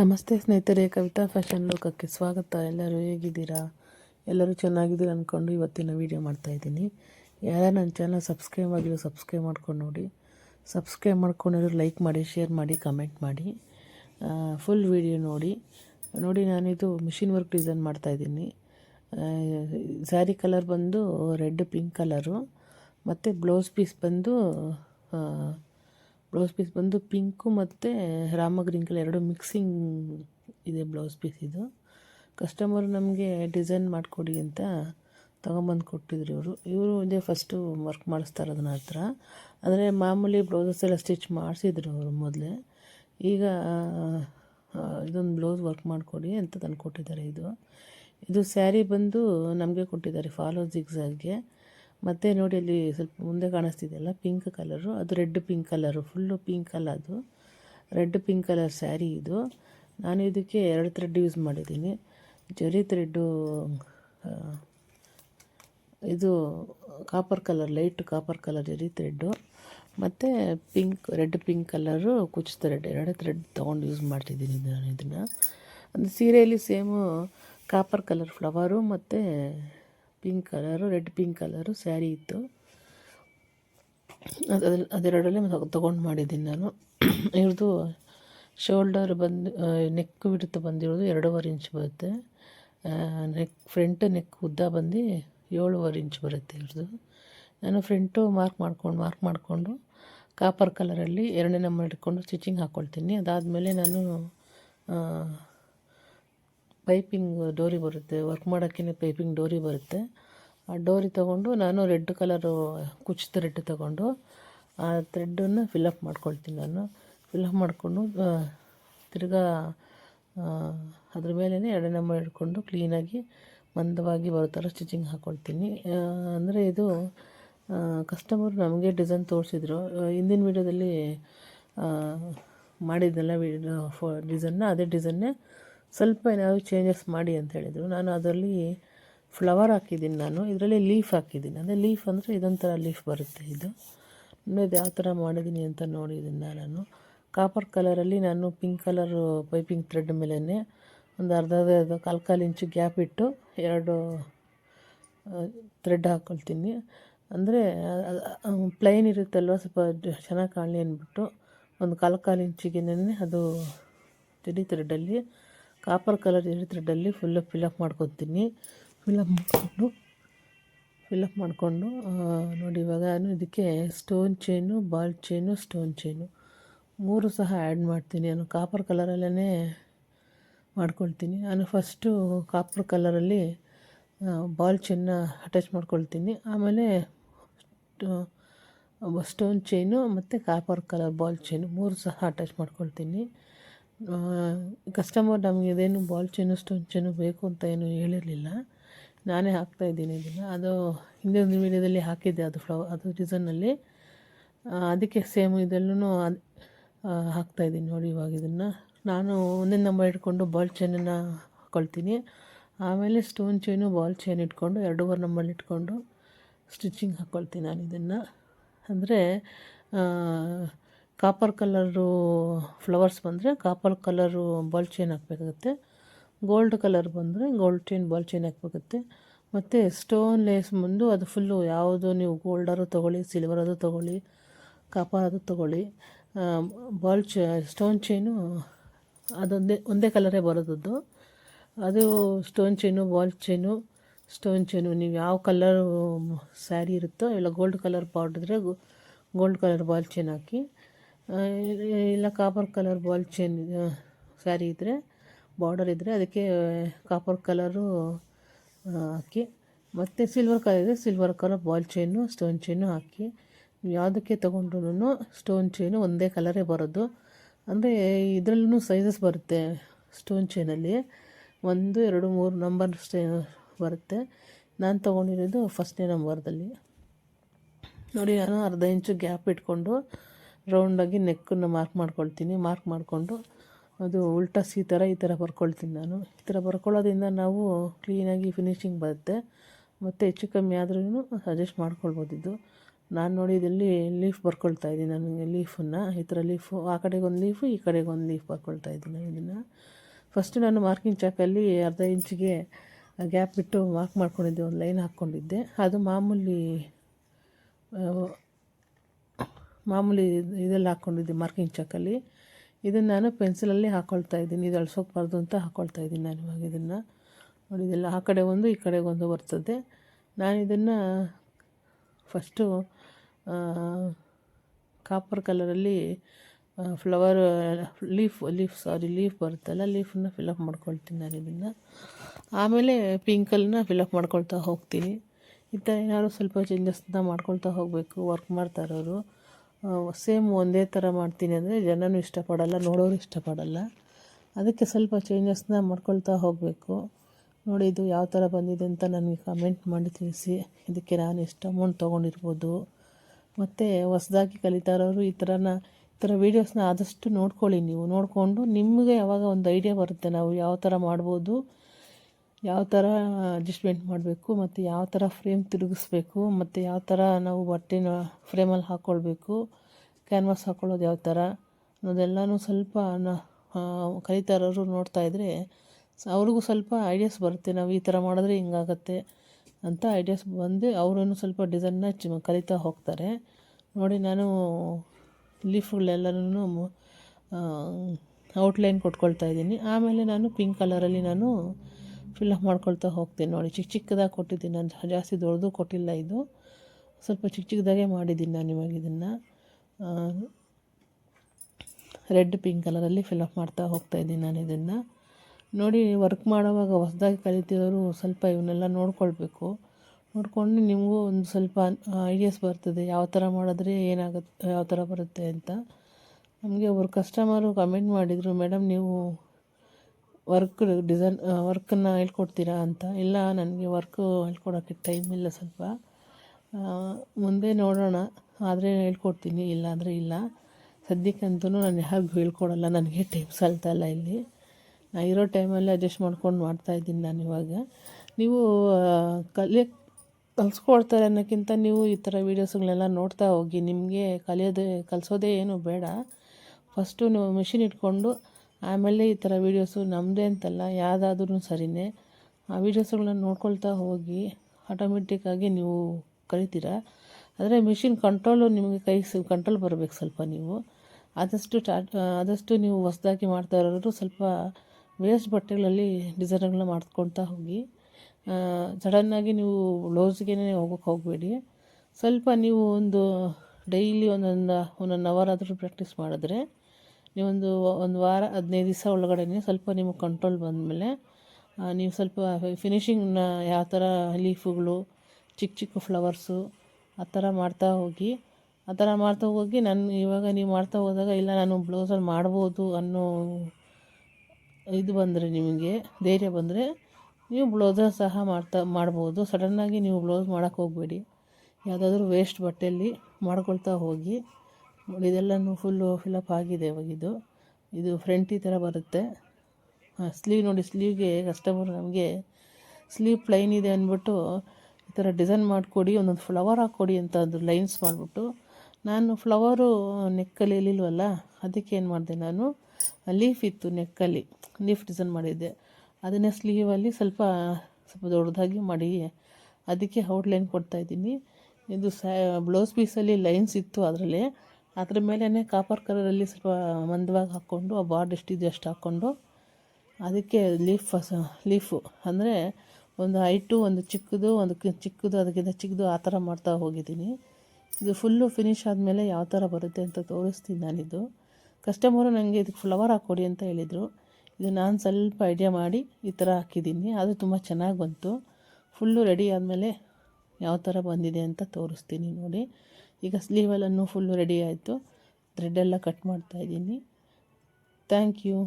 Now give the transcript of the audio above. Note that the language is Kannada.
ನಮಸ್ತೆ ಸ್ನೇಹಿತರೆ, ಕವಿತಾ ಫ್ಯಾಷನ್ ಲೋಕಕ್ಕೆ ಸ್ವಾಗತ. ಎಲ್ಲರೂ ಹೇಗಿದ್ದೀರಾ? ಎಲ್ಲರೂ ಚೆನ್ನಾಗಿದ್ದೀರಾ ಅಂದ್ಕೊಂಡು ಇವತ್ತಿನ ವೀಡಿಯೋ ಮಾಡ್ತಾಯಿದ್ದೀನಿ ಯಾರ್ಯಾರು ನನ್ನ ಚಾನಲ್ ಸಬ್ಸ್ಕ್ರೈಬ್ ಆಗಿರೋ ಸಬ್ಸ್ಕ್ರೈಬ್ ಮಾಡ್ಕೊಂಡು ನೋಡಿ. ಸಬ್ಸ್ಕ್ರೈಬ್ ಮಾಡ್ಕೊಂಡಿರೋ ಲೈಕ್ ಮಾಡಿ ಶೇರ್ ಮಾಡಿ ಕಮೆಂಟ್ ಮಾಡಿ. ಫುಲ್ ವೀಡಿಯೋ ನೋಡಿ. ನೋಡಿ ನಾನಿದು ಮಿಷಿನ್ ವರ್ಕ್ ಡಿಸೈನ್ ಮಾಡ್ತಾಯಿದ್ದೀನಿ ಸ್ಯಾರಿ ಕಲರ್ ಬಂದು ರೆಡ್ ಪಿಂಕ್ ಕಲರು ಮತ್ತು ಬ್ಲೌಸ್ ಪೀಸ್ ಬಂದು ಬ್ಲೌಸ್ ಪೀಸ್ ಬಂದು ಪಿಂಕು ಮತ್ತು ರಾಮ ಗ್ರೀನ್ ಎರಡು ಮಿಕ್ಸಿಂಗ್ ಇದೆ ಬ್ಲೌಸ್ ಪೀಸ್ ಇದು. ಕಸ್ಟಮರ್ ನಮಗೆ ಡಿಸೈನ್ ಮಾಡಿಕೊಡಿ ಅಂತ ತೊಗೊಂಬಂದು ಕೊಟ್ಟಿದ್ರು ಇವರು. ಇವರು ಇದೇ ಫಸ್ಟು ವರ್ಕ್ ಮಾಡಿಸ್ತಾರೆ ಅದನ್ನ ಹತ್ರ. ಅಂದರೆ ಮಾಮೂಲಿ ಬ್ಲೌಸಸ್ ಎಲ್ಲ ಸ್ಟಿಚ್ ಮಾಡಿಸಿದ್ರು ಅವರು ಮೊದಲೇ. ಈಗ ಇದೊಂದು ಬ್ಲೌಸ್ ವರ್ಕ್ ಮಾಡಿಕೊಡಿ ಅಂತ ತಂದು ಕೊಟ್ಟಿದ್ದಾರೆ ಇದು. ಇದು ಸ್ಯಾರಿ ಬಂದು ನಮಗೆ ಕೊಟ್ಟಿದ್ದಾರೆ, ಫಾಲೋ ಜಿಗ್ಸಾಗ್ಗೆ ಮತ್ತು ನೋಡಿ ಅಲ್ಲಿ ಸ್ವಲ್ಪ ಮುಂದೆ ಕಾಣಿಸ್ತಿದೆಯಲ್ಲ ಪಿಂಕ್ ಕಲರು ಅದು red pink colour full pink ಅಲ್ಲ ಅದು. ರೆಡ್ ಪಿಂಕ್ ಕಲರ್ ಸ್ಯಾರಿ ಇದು. ನಾನು ಇದಕ್ಕೆ ಎರಡು ಥ್ರೆಡ್ ಯೂಸ್ ಮಾಡಿದ್ದೀನಿ. ಜರಿ ಥ್ರೆಡ್ಡು ಇದು copper colour light copper colour zari thread ಮತ್ತು ಪಿಂಕ್ ರೆಡ್ ಪಿಂಕ್ ಕಲರು ಕುಚ್ ಥ್ರೆಡ್ ಎರಡು ಥ್ರೆಡ್ ತೊಗೊಂಡು ಯೂಸ್ ಮಾಡ್ತಿದ್ದೀನಿ ನಾನು ಇದನ್ನು. ಒಂದು ಸೀರೆಯಲ್ಲಿ ಸೇಮು ಕಾಪರ್ ಕಲರ್ ಫ್ಲವರು ಮತ್ತು pink colour red pink colour sari ಇತ್ತು. ಅದು ಅದೆರಡಲ್ಲೇ ತೊಗೊಂಡು ಮಾಡಿದ್ದೀನಿ ನಾನು. ಇವ್ರದ್ದು ಶೋಲ್ಡರ್ ಬಂದು ನೆಕ್ ಬಿಡುತ್ತೆ ಬಂದಿರೋದು ಎರಡೂವರೆ ಇಂಚ್ ಬರುತ್ತೆ. ನೆಕ್ ಫ್ರಂಟ್ ನೆಕ್ ಉದ್ದ ಬಂದು ಏಳುವರೆ ಇಂಚ್ ಬರುತ್ತೆ ಇವ್ರದ್ದು ನಾನು ಫ್ರಂಟು ಮಾರ್ಕ್ ಮಾಡ್ಕೊಂಡು ಮಾರ್ಕ್ ಮಾಡಿಕೊಂಡು ಕಾಪರ್ ಕಲರಲ್ಲಿ ಎರಡನೇ ನಂಬರ್ ಇಟ್ಕೊಂಡು ಸ್ಟಿಚಿಂಗ್ ಹಾಕ್ಕೊಳ್ತೀನಿ ಅದಾದಮೇಲೆ ನಾನು ಪೈಪಿಂಗ್ ಡೋರಿ ಬರುತ್ತೆ ವರ್ಕ್ ಮಾಡೋಕ್ಕೇ ಪೈಪಿಂಗ್ ಡೋರಿ ಬರುತ್ತೆ. ಆ ಡೋರಿ ತೊಗೊಂಡು ನಾನು ರೆಡ್ ಕಲರು ಕುಚ್ ಥ್ರೆಡ್ ತೊಗೊಂಡು ಆ ಥ್ರೆಡ್ಡನ್ನು ಫಿಲಪ್ ಮಾಡ್ಕೊಳ್ತೀನಿ ನಾನು. ಫಿಲಪ್ ಮಾಡಿಕೊಂಡು ತಿರ್ಗಾ ಅದ್ರ ಮೇಲೇ ನಂಬರ್ ಹಿಡ್ಕೊಂಡು ಕ್ಲೀನಾಗಿ ಮಂದವಾಗಿ ಬರೋ ಥರ ಸ್ಟಿಚಿಂಗ್ ಹಾಕ್ಕೊಳ್ತೀನಿ ಅಂದರೆ ಇದು ಕಸ್ಟಮರ್ ನಮಗೆ ಡಿಸೈನ್ ತೋರಿಸಿದ್ರು. ಹಿಂದಿನ ವೀಡಿಯೋದಲ್ಲಿ ಮಾಡಿದ್ದೆಲ್ಲ ವೀಡಿಯೋ ಫೋ ಡಿಸೈನ್ನ ಅದೇ ಡಿಸೈನ್ನೇ ಸ್ವಲ್ಪ ಏನಾದರೂ ಚೇಂಜಸ್ ಮಾಡಿ ಅಂತ ಹೇಳಿದರು. ನಾನು ಅದರಲ್ಲಿ ಫ್ಲವರ್ ಹಾಕಿದ್ದೀನಿ ನಾನು. ಇದರಲ್ಲಿ ಲೀಫ್ ಹಾಕಿದ್ದೀನಿ. ಅಂದರೆ ಲೀಫ್ ಅಂದರೆ ಇದೊಂಥರ ಲೀಫ್ ಬರುತ್ತೆ ಇದು. ಇದು ಯಾವ ಥರ ಮಾಡಿದ್ದೀನಿ ಅಂತ ನೋಡಿ ಇದನ್ನು ನಾನು. ಕಾಪರ್ ಕಲರಲ್ಲಿ ನಾನು ಪಿಂಕ್ ಕಲರು ಪೈಪಿಂಗ್ ಥ್ರೆಡ್ ಮೇಲೇ ಒಂದು ಅರ್ಧ ಅರ್ಧ ಕಾಲು ಕಾಲು ಇಂಚು ಗ್ಯಾಪ್ ಇಟ್ಟು ಎರಡು ಥ್ರೆಡ್ ಹಾಕ್ಕೊಳ್ತೀನಿ ಅಂದರೆ ಪ್ಲೈನ್ ಇರುತ್ತಲ್ವ? ಸ್ವಲ್ಪ ಚೆನ್ನಾಗಿ ಕಾಣಲಿ ಅಂದ್ಬಿಟ್ಟು ಒಂದು ಕಾಲು ಕಾಲು ಇಂಚಿಗೆನೇ ಅದು ಜಡಿ ಥ್ರೆಡ್ಡಲ್ಲಿ ಕಾಪರ್ ಕಲರ್ ಜರಿ ಥ್ರೆಡ್ಡಲ್ಲಿ ಫುಲ್ಲು ಫಿಲಪ್ ಮಾಡ್ಕೊತೀನಿ. ಫಿಲಪ್ ಮಾಡಿಕೊಂಡು ಫಿಲಪ್ ಮಾಡಿಕೊಂಡು ನೋಡಿ ಇವಾಗ ಇದಕ್ಕೆ stone chain ball chain stone chain ಮೂರು ಸಹ ಆ್ಯಡ್ ಮಾಡ್ತೀನಿ. ನಾನು ಕಾಪರ್ ಕಲರಲ್ಲೇ ಮಾಡ್ಕೊಳ್ತೀನಿ. ನಾನು ಫಸ್ಟು ಕಾಪರ್ ಕಲರಲ್ಲಿ ಬಾಲ್ ಚೈನ್ನ ಅಟ್ಯಾಚ್ ಮಾಡ್ಕೊಳ್ತೀನಿ. ಆಮೇಲೆ ಸ್ಟೋನ್ ಚೈನು ಮತ್ತು ಕಾಪರ್ ಕಲರ್ ಬಾಲ್ ಚೈನು ಮೂರು ಸಹ ಅಟ್ಯಾಚ್ ಮಾಡ್ಕೊಳ್ತೀನಿ. ಕಸ್ಟಮರ್ ನಮಗೆ ಇದೇನು ಬಾಲ್ ಚೈನು ಸ್ಟೋನ್ ಚೈನು ಬೇಕು ಅಂತ ಏನು ಹೇಳಿರಲಿಲ್ಲ. ನಾನೇ ಹಾಕ್ತಾಯಿದ್ದೀನಿ ಇದನ್ನು. ಅದು ಹಿಂದಿನ ವೀಡಿಯೋದಲ್ಲಿ ಹಾಕಿದ್ದೆ ಅದು ಫ್ಲವ ಅದು ಡಿಸೈನಲ್ಲಿ ಅದಕ್ಕೆ ಸೇಮ್ ಇದೆಲ್ಲೂ ಹಾಕ್ತಾ ಇದ್ದೀನಿ ನೋಡಿ ಇವಾಗ ಇದನ್ನು. ನಾನು ಒಂದೇ ನಂಬರ್ ಇಟ್ಕೊಂಡು ಬಾಲ್ ಚೈನನ್ನು ಹಾಕ್ಕೊಳ್ತೀನಿ ಆಮೇಲೆ ಸ್ಟೋನ್ ಚೈನು ಬಾಲ್ ಚೈನ್ ಇಟ್ಕೊಂಡು ಎರಡೂವರೆ ನಂಬರ್ ಇಟ್ಕೊಂಡು ಸ್ಟಿಚಿಂಗ್ ಹಾಕ್ಕೊಳ್ತೀನಿ ನಾನು ಇದನ್ನು. ಅಂದರೆ ಕಾಪರ್ ಕಲರು ಫ್ಲವರ್ಸ್ ಬಂದರೆ ಕಾಪರ್ ಕಲರು ಬಾಲ್ ಚೈನ್ ಹಾಕಬೇಕಾಗುತ್ತೆ. ಗೋಲ್ಡ್ ಕಲರ್ ಬಂದರೆ ಗೋಲ್ಡ್ ಚೈನ್, ಬಾಲ್ ಚೈನ್ ಹಾಕಬೇಕಾಗುತ್ತೆ. ಮತ್ತು ಸ್ಟೋನ್ ಲೇಸ್ ಬಂದು ಅದು ಫುಲ್ಲು ಯಾವುದು ನೀವು ಗೋಲ್ಡರು ತೊಗೊಳ್ಳಿ ಸಿಲ್ವರ್ ಅದು ತೊಗೊಳ್ಳಿ ಕಾಪರ್ ಅದು ತೊಗೊಳ್ಳಿ ಬಾಲ್ ಚ, ಸ್ಟೋನ್ ಚೈನು ಅದೊಂದೇ, ಒಂದೇ ಕಲರೇ ಬರೋದದ್ದು. ಅದು stone chain, ball chain, stone chain, ನೀವು ಯಾವ ಕಲರ್ ಸ್ಯಾರಿ ಇರುತ್ತೋ ಇಲ್ಲ ಗೋಲ್ಡ್ ಕಲರ್ ಪೌಡ್ರಿದ್ರೆ ಗೋಲ್ಡ್ ಕಲರ್ ಬಾಲ್ ಚೈನ್ ಹಾಕಿ ಇಲ್ಲ copper colour ball chain sari ಇದ್ದರೆ ಬಾರ್ಡರ್ ಇದ್ದರೆ ಅದಕ್ಕೆ ಕಾಪರ್ ಕಲರು ಹಾಕಿ, ಮತ್ತು ಸಿಲ್ವರ್ ಕಲರ್ ಇದೆ silver colour ball chain stone chain ಹಾಕಿ ಯಾವುದಕ್ಕೆ ತೊಗೊಂಡ್ರು ಸ್ಟೋನ್ ಚೈನು ಒಂದೇ ಕಲರೇ ಬರೋದು. ಅಂದರೆ ಇದರಲ್ಲೂ ಸೈಜಸ್ ಬರುತ್ತೆ ಸ್ಟೋನ್ ಚೈನಲ್ಲಿ ಒಂದು, ಎರಡು, ಮೂರು ನಂಬರ್ ಸ್ಟೇ ಬರುತ್ತೆ. ನಾನು ತೊಗೊಂಡಿರೋದು ಫಸ್ಟ್ನೇ ನಂಬರ್ದಲ್ಲಿ ನೋಡಿ, ನಾನು ಅರ್ಧ ಇಂಚು ಗ್ಯಾಪ್ ಇಟ್ಕೊಂಡು ರೌಂಡಾಗಿ ನೆಕ್ಕನ್ನು ಮಾರ್ಕ್ ಮಾಡ್ಕೊಳ್ತೀನಿ. ಮಾರ್ಕ್ ಮಾಡಿಕೊಂಡು ಅದು ಉಲ್ಟಾ ಈ ಥರ ಈ ಥರ ಬರ್ಕೊಳ್ತೀನಿ ನಾನು. ಈ ಥರ ಬರ್ಕೊಳ್ಳೋದ್ರಿಂದ ನಾವು ಕ್ಲೀನಾಗಿ ಫಿನಿಶಿಂಗ್ ಬರುತ್ತೆ. ಮತ್ತು ಹೆಚ್ಚು ಕಮ್ಮಿ ಆದ್ರೂ ಸಜೆಸ್ಟ್ ಮಾಡ್ಕೊಳ್ಬೋದಿದ್ದು ನಾನು ನೋಡಿದಲ್ಲಿ ಲೀಫ್ ಬರ್ಕೊಳ್ತಾ ಇದ್ದೀನಿ ನನಗೆ ಲೀಫನ್ನು ಈ ಥರ ಲೀಫು ಆ ಕಡೆಗೊಂದು ಲೀಫು ಈ ಕಡೆಗೊಂದು ಲೀಫ್ ಬರ್ಕೊಳ್ತಾ ಇದ್ದೀನಿ ಇದನ್ನು. ಫಸ್ಟ್ ನಾನು ಮಾರ್ಕಿಂಗ್ ಚಾಕಲ್ಲಿ ಅರ್ಧ ಇಂಚಿಗೆ ಗ್ಯಾಪ್ ಬಿಟ್ಟು ಮಾರ್ಕ್ ಮಾಡ್ಕೊಂಡಿದ್ದೆ, ಒಂದು ಲೈನ್ ಹಾಕ್ಕೊಂಡಿದ್ದೆ. ಅದು ಮಾಮೂಲಿ ಮಾಮೂಲಿ ಇದೆಲ್ಲ ಹಾಕ್ಕೊಂಡಿದ್ದೆ ಮಾರ್ಕಿಂಗ್ ಚಾಕಲ್ಲಿ. ಇದನ್ನು ನಾನು ಪೆನ್ಸಿಲಲ್ಲಿ ಹಾಕ್ಕೊಳ್ತಾ ಇದ್ದೀನಿ. ಇದು ಅಳ್ಸೋಕ್ಬಾರ್ದು ಅಂತ ಹಾಕ್ಕೊಳ್ತಾ ಇದ್ದೀನಿ ನಾನು ಇವಾಗ ಇದನ್ನು. ನೋಡಿ, ಇದೆಲ್ಲ ಆ ಕಡೆ ಒಂದು, ಈ ಕಡೆಗೆ ಒಂದು ಬರ್ತದೆ. ನಾನು ಇದನ್ನು ಫಸ್ಟು ಕಾಪರ್ ಕಲರಲ್ಲಿ flower leaf leaf sorry leaf ಬರುತ್ತಲ್ಲ ಲೀಫನ್ನ ಫಿಲಪ್ ಮಾಡ್ಕೊಳ್ತೀನಿ ನಾನು ಇದನ್ನು. ಆಮೇಲೆ ಪಿಂಕಲ್ನ ಫಿಲಪ್ ಮಾಡ್ಕೊಳ್ತಾ ಹೋಗ್ತೀನಿ. ಈ ಥರ ಏನಾದ್ರು ಸ್ವಲ್ಪ ಚೇಂಜಸ್ನ ಮಾಡ್ಕೊಳ್ತಾ ಹೋಗಬೇಕು ವರ್ಕ್ ಮಾಡ್ತಾ ಇರೋರು. ಸೇಮ್ ಒಂದೇ ಥರ ಮಾಡ್ತೀನಿ ಅಂದರೆ ಜನನೂ ಇಷ್ಟಪಡಲ್ಲ, ನೋಡೋರು ಇಷ್ಟಪಡಲ್ಲ. ಅದಕ್ಕೆ ಸ್ವಲ್ಪ ಚೇಂಜಸ್ನ ಮಾಡ್ಕೊಳ್ತಾ ಹೋಗಬೇಕು. ನೋಡಿ ಇದು ಯಾವ ಥರ ಬಂದಿದೆ ಅಂತ ನನಗೆ ಕಮೆಂಟ್ ಮಾಡಿ ತಿಳಿಸಿ. ಇದಕ್ಕೆ ನಾನು ಎಷ್ಟು ಅಮೌಂಟ್ ತೊಗೊಂಡಿರ್ಬೋದು. ಮತ್ತು ಹೊಸದಾಗಿ ಕಲಿತಾ ಇರೋರು ಈ ಥರನ ಈ ಥರ ವೀಡಿಯೋಸ್ನ ಆದಷ್ಟು ನೋಡ್ಕೊಳ್ಳಿ ನೀವು. ನೋಡಿಕೊಂಡು ನಿಮಗೆ ಯಾವಾಗ ಒಂದು ಐಡಿಯಾ ಬರುತ್ತೆ ನಾವು ಯಾವ ಥರ ಮಾಡ್ಬೋದು. ಯಾವ ಥರ ಅಡ್ಜಸ್ಟ್ಮೆಂಟ್ ಮಾಡಬೇಕು ಮತ್ತು ಯಾವ ಥರ ಫ್ರೇಮ್ ತಿರುಗಿಸ್ಬೇಕು ಮತ್ತು ಯಾವ ಥರ ನಾವು ಬಟ್ಟೆನ ಫ್ರೇಮಲ್ಲಿ ಹಾಕ್ಕೊಳ್ಬೇಕು ಕ್ಯಾನ್ವಾಸ್ ಹಾಕ್ಕೊಳ್ಳೋದು ಯಾವ ಥರ ಅನ್ನೋದೆಲ್ಲನೂ ಸ್ವಲ್ಪ ನ ಕಲಿತಾ ಇರೋರು ನೋಡ್ತಾ ಇದ್ದರೆ ಅವ್ರಿಗೂ ಸ್ವಲ್ಪ ಐಡಿಯಾಸ್ ಬರುತ್ತೆ. ನಾವು ಈ ಥರ ಮಾಡಿದ್ರೆ ಹಿಂಗಾಗತ್ತೆ ಅಂತ ಐಡಿಯಾಸ್ ಬಂದು ಅವರೂ ಸ್ವಲ್ಪ ಡಿಸೈನ್ನ ಚ, ಕಲಿತಾ ಹೋಗ್ತಾರೆ. ನೋಡಿ ನಾನು ಲೀಫ್ಗಳೆಲ್ಲನೂ ಔಟ್ಲೈನ್ ಕೊಟ್ಕೊಳ್ತಾ ಇದ್ದೀನಿ. ಆಮೇಲೆ ನಾನು ಪಿಂಕ್ ಕಲರಲ್ಲಿ ನಾನು ಫಿಲಪ್ ಮಾಡ್ಕೊಳ್ತಾ ಹೋಗ್ತೀನಿ ನೋಡಿ. ಚಿಕ್ಕ ಚಿಕ್ಕದಾಗಿ ಕೊಟ್ಟಿದ್ದೀನಿ ನಾನು. ಜಾಸ್ತಿ ದೊಡ್ಡದು ಕೊಟ್ಟಿಲ್ಲ ಇದು. ಸ್ವಲ್ಪ ಚಿಕ್ಕ ಚಿಕ್ಕದಾಗೆ ಮಾಡಿದ್ದೀನಿ ನಾನು ಇವಾಗ ಇದನ್ನು. ರೆಡ್, ಪಿಂಕ್ ಕಲರಲ್ಲಿ ಫಿಲ್ ಅಪ್ ಮಾಡ್ತಾ ಹೋಗ್ತಾ ಇದ್ದೀನಿ ನಾನು ಇದನ್ನು. ನೋಡಿ ವರ್ಕ್ ಮಾಡೋವಾಗ ಹೊಸದಾಗಿ ಕಲಿತಿರೋರು ಸ್ವಲ್ಪ ಇವನ್ನೆಲ್ಲ ನೋಡ್ಕೊಳ್ಬೇಕು. ನೋಡಿಕೊಂಡು ನಿಮಗೂ ಒಂದು ಸ್ವಲ್ಪ ಐಡಿಯಾಸ್ ಬರ್ತದೆ. ಯಾವ ಥರ ಮಾಡಿದ್ರೆ ಏನಾಗುತ್ತೆ ಯಾವ ಥರ ಬರುತ್ತೆ ಅಂತ. ನಮಗೆ ಒಬ್ಬರು ಕಸ್ಟಮರು ಕಮೆಂಟ್ ಮಾಡಿದರು ಮೇಡಮ್ ನೀವು ವರ್ಕ್ ಡಿಸೈನ್ ವರ್ಕನ್ನು ಹೇಳ್ಕೊಡ್ತೀರಾ ಅಂತ. ಇಲ್ಲ, ನನಗೆ ವರ್ಕು ಹೇಳ್ಕೊಡೋಕ್ಕೆ ಟೈಮ್ ಇಲ್ಲ ಸ್ವಲ್ಪ. ಮುಂದೆ ನೋಡೋಣ. ಆದರೆ ಹೇಳ್ಕೊಡ್ತೀನಿ ಇಲ್ಲ ಅಂದರೆ ಇಲ್ಲ. ಸದ್ಯಕ್ಕಂತೂ ನಾನು ಯಾರಿಗೂ ಹೇಳ್ಕೊಡಲ್ಲ. ನನಗೆ ಟೈಮ್ ಸಾಲ್ತಾ ಇಲ್ಲ ಇಲ್ಲಿ. ನಾ ಇರೋ ಟೈಮಲ್ಲಿ ಅಡ್ಜಸ್ಟ್ ಮಾಡ್ಕೊಂಡು ಮಾಡ್ತಾಯಿದ್ದೀನಿ ನಾನು ಇವಾಗ. ನೀವು ಕಲಿಯ, ಕಲಿಸ್ಕೊಡ್ತಾರೆ ಅನ್ನೋಕ್ಕಿಂತ ನೀವು ಈ ಥರ ವೀಡಿಯೋಸ್ಗಳನ್ನೆಲ್ಲ ನೋಡ್ತಾ ಹೋಗಿ. ನಿಮಗೆ ಕಲಿಯೋದೇ, ಕಲಿಸೋದೇ ಏನು ಬೇಡ. ಫಸ್ಟು ನೀವು ಮಿಷಿನ್ ಇಟ್ಕೊಂಡು ಆಮೇಲೆ ಈ ಥರ ವೀಡಿಯೋಸು ನಮ್ಮದೇ ಅಂತಲ್ಲ ಯಾವುದಾದ್ರೂ ಸರಿಯೇ ಆ ವೀಡಿಯೋಸ್ಗಳನ್ನ ನೋಡ್ಕೊಳ್ತಾ ಹೋಗಿ ಆಟೋಮೆಟಿಕ್ಕಾಗಿ ನೀವು ಕಲಿತೀರ? ಆದರೆ ಮಿಷಿನ್ ಕಂಟ್ರೋಲು ನಿಮಗೆ ಕೈ ಕಂಟ್ರೋಲ್ ಬರಬೇಕು ಸ್ವಲ್ಪ ನೀವು. ಆದಷ್ಟು ಆದಷ್ಟು ನೀವು ಹೊಸದಾಗಿ ಮಾಡ್ತಾ ಇರೋರು ಸ್ವಲ್ಪ ವೇಸ್ಟ್ ಬಟ್ಟೆಗಳಲ್ಲಿ ಡಿಸೈನ್ಗಳನ್ನ ಮಾಡ್ಕೊಳ್ತಾ ಹೋಗಿ ಸಡನ್ನಾಗಿ ನೀವು ಬ್ಲೌಸ್ಗೆ ಹೋಗೋಕ್ಕೆ ಹೋಗಬೇಡಿ. ಸ್ವಲ್ಪ ನೀವು ಒಂದು ಡೈಲಿ ಒಂದೊಂದು ಒಂದೊಂದು ಅವರ್ ಆದರೂ ಪ್ರಾಕ್ಟೀಸ್ ಮಾಡಿದ್ರೆ ನೀವೊಂದು ಒಂದು ವಾರ, ಹದಿನೈದು ದಿವಸ ಒಳಗಡೆ ಸ್ವಲ್ಪ ನಿಮಗೆ ಕಂಟ್ರೋಲ್ ಬಂದಮೇಲೆ ನೀವು ಸ್ವಲ್ಪ ಫಿನಿಷಿಂಗ್ನ ಯಾವ ಥರ ಲೀಫುಗಳು ಚಿಕ್ಕ ಚಿಕ್ಕ ಫ್ಲವರ್ಸು ಆ ಥರ ಮಾಡ್ತಾ ಹೋಗಿ, ಆ ಥರ ಮಾಡ್ತಾ ಹೋಗಿ ನಾನು, ಇವಾಗ ನೀವು ಮಾಡ್ತಾ ಹೋದಾಗ ಇಲ್ಲ ನಾನು ಬ್ಲೌಸಲ್ಲಿ ಮಾಡ್ಬೋದು ಅನ್ನೋ ಇದು ಬಂದರೆ ನಿಮಗೆ, ಧೈರ್ಯ ಬಂದರೆ ನೀವು ಬ್ಲೌಸ ಸಹ ಮಾಡ್ತಾ, ಮಾಡ್ಬೋದು. ಸಡನ್ನಾಗಿ ನೀವು ಬ್ಲೌಸ್ ಮಾಡೋಕ್ಕೆ ಹೋಗಬೇಡಿ. ಯಾವುದಾದ್ರೂ ವೇಸ್ಟ್ ಬಟ್ಟೆಯಲ್ಲಿ ಮಾಡ್ಕೊಳ್ತಾ ಹೋಗಿ. ಇದೆಲ್ಲನೂ ಫುಲ್ಲು ಫಿಲಪ್ ಆಗಿದೆ ಇವಾಗ ಇದು. ಫ್ರಂಟ್ ಈ ಥರ ಬರುತ್ತೆ. ಸ್ಲೀವ್ ನೋಡಿ ಸ್ಲೀವ್ಗೆ ಕಸ್ಟಮರ್ ನಮಗೆ ಸ್ಲೀವ್ ಪ್ಲೈನ್ ಇದೆ ಅಂದ್ಬಿಟ್ಟು ಈ ಥರ ಡಿಸೈನ್ ಮಾಡಿಕೊಡಿ, ಒಂದೊಂದು ಫ್ಲವರ್ ಹಾಕ್ಕೊಡಿ ಅಂತ ಅದು ಲೈನ್ಸ್ ಮಾಡಿಬಿಟ್ಟು. ನಾನು ಫ್ಲವರು ನೆಕ್ಕಲ್ಲಿ ಇಲ್ಲಿಲ್ವಲ್ಲ ಅದಕ್ಕೆ ಏನು ಮಾಡಿದೆ ನಾನು ಲೀಫ್ ಇತ್ತು ನೆಕ್ಕಲ್ಲಿ ಲೀಫ್ ಡಿಸೈನ್ ಮಾಡಿದ್ದೆ. ಅದನ್ನೇ ಸ್ಲೀವಲ್ಲಿ ಸ್ವಲ್ಪ ಸ್ವಲ್ಪ ದೊಡ್ಡದಾಗಿ ಮಾಡಿ, ಅದಕ್ಕೆ ಔಟ್ಲೈನ್ ಕೊಡ್ತಾಯಿದ್ದೀನಿ ಇದು ಸ್ಯಾ ಬ್ಲೌಸ್ ಪೀಸಲ್ಲಿ ಲೈನ್ಸ್ ಇತ್ತು ಅದರಲ್ಲಿ. ಅದ್ರ ಮೇಲೇ ಕಾಪರ್ ಕಲರಲ್ಲಿ ಸ್ವಲ್ಪ ಮಂದವಾಗಿ ಹಾಕ್ಕೊಂಡು ಆ ಬಾರ್ಡ್ ಎಷ್ಟಿದೆ ಅಷ್ಟು ಹಾಕ್ಕೊಂಡು ಅದಕ್ಕೆ ಲೀಫ್ ಲೀಫು ಅಂದರೆ ಒಂದು ಹೈಟು ಒಂದು ಚಿಕ್ಕದು ಒಂದು ಚಿಕ್ಕದು, ಅದಕ್ಕಿಂತ ಚಿಕ್ಕದು ಆ ಥರ ಮಾಡ್ತಾ ಹೋಗಿದ್ದೀನಿ. ಇದು ಫುಲ್ಲು ಫಿನಿಶ್ ಆದಮೇಲೆ ಯಾವ ಥರ ಬರುತ್ತೆ ಅಂತ ತೋರಿಸ್ತೀನಿ ನಾನಿದು. ಕಸ್ಟಮರು ನನಗೆ ಇದಕ್ಕೆ ಫ್ಲವರ್ ಹಾಕ್ಕೊಡಿ ಅಂತ ಹೇಳಿದರು. ಇದು ನಾನು ಸ್ವಲ್ಪ ಐಡಿಯಾ ಮಾಡಿ ಈ ಥರ ಹಾಕಿದ್ದೀನಿ. ಅದು ತುಂಬ ಚೆನ್ನಾಗಿ ಬಂತು. ಫುಲ್ಲು ರೆಡಿ ಆದಮೇಲೆ ಯಾವ ಥರ ಬಂದಿದೆ ಅಂತ ತೋರಿಸ್ತೀನಿ ನೋಡಿ. ಈಗ ಸ್ಲೀವಲ್ಲೂ ಫುಲ್ಲು ರೆಡಿ ಆಯಿತು. ಥ್ರೆಡ್ಡೆಲ್ಲ ಕಟ್ ಮಾಡ್ತಾಯಿದ್ದೀನಿ ಥ್ಯಾಂಕ್ ಯು